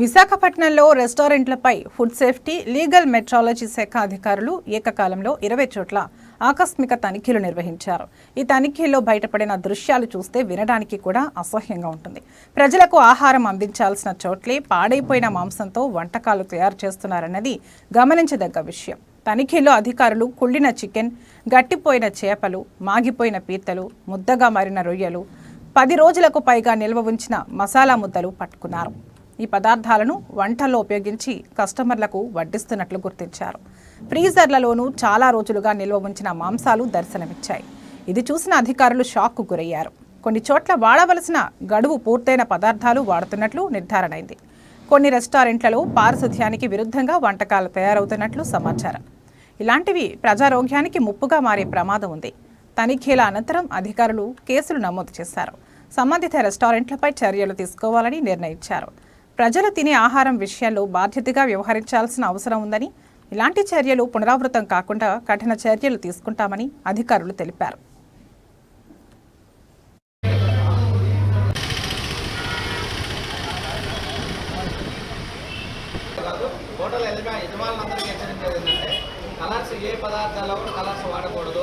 విశాఖపట్నంలో రెస్టారెంట్లపై food safety legal metrology శాఖ అధికారులు ఏకకాలంలో ఇరవై చోట్ల ఆకస్మిక తనిఖీలు నిర్వహించారు. ఈ తనిఖీల్లో బయటపడిన దృశ్యాలు చూస్తే వినడానికి కూడా అసహ్యంగా ఉంటుంది. ప్రజలకు ఆహారం అందించాల్సిన చోట్లే పాడైపోయిన మాంసంతో వంటకాలు తయారు చేస్తున్నారన్నది గమనించదగ్గ విషయం. తనిఖీలో అధికారులు కుళ్ళిన చికెన్ గట్టిపోయిన చేపలు మాగిపోయిన పీతలు ముద్దగా మారిన రొయ్యలు పది రోజులకు పైగా నిల్వ ఉంచిన మసాలా ముద్దలు పట్టుకున్నారు. ఈ పదార్థాలను వంటల్లో ఉపయోగించి కస్టమర్లకు వడ్డిస్తున్నట్లు గుర్తించారు. ఫ్రీజర్లలోనూ చాలా రోజులుగా నిల్వ ఉంచిన మాంసాలు దర్శనమిచ్చాయి. ఇది చూసిన అధికారులు షాక్కు గురయ్యారు. కొన్ని చోట్ల వాడవలసిన గడువు పూర్తయిన పదార్థాలు వాడుతున్నట్లు నిర్ధారణైంది. కొన్ని రెస్టారెంట్లలో పారిశుధ్యానికి విరుద్ధంగా వంటకాలు తయారవుతున్నట్లు సమాచారం. ఇలాంటివి ప్రజారోగ్యానికి ముప్పుగా మారే ప్రమాదం ఉంది. తనిఖీల అనంతరం అధికారులు కేసులు నమోదు చేశారు. సంబంధిత రెస్టారెంట్లపై చర్యలు తీసుకోవాలని నిర్ణయించారు. ప్రజలు తినే ఆహారం విషయంలో బాధ్యతగా వ్యవహరించాల్సిన అవసరం ఉందని ఇలాంటి చర్యలు పునరావృతం కాకుండా కఠిన చర్యలు తీసుకుంటామని అధికారులు తెలిపారు. కలర్స్ ఏ పదార్థాల్లో కలర్స్ వాడకూడదు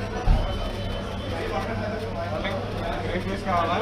ఫేస్ కావాలా?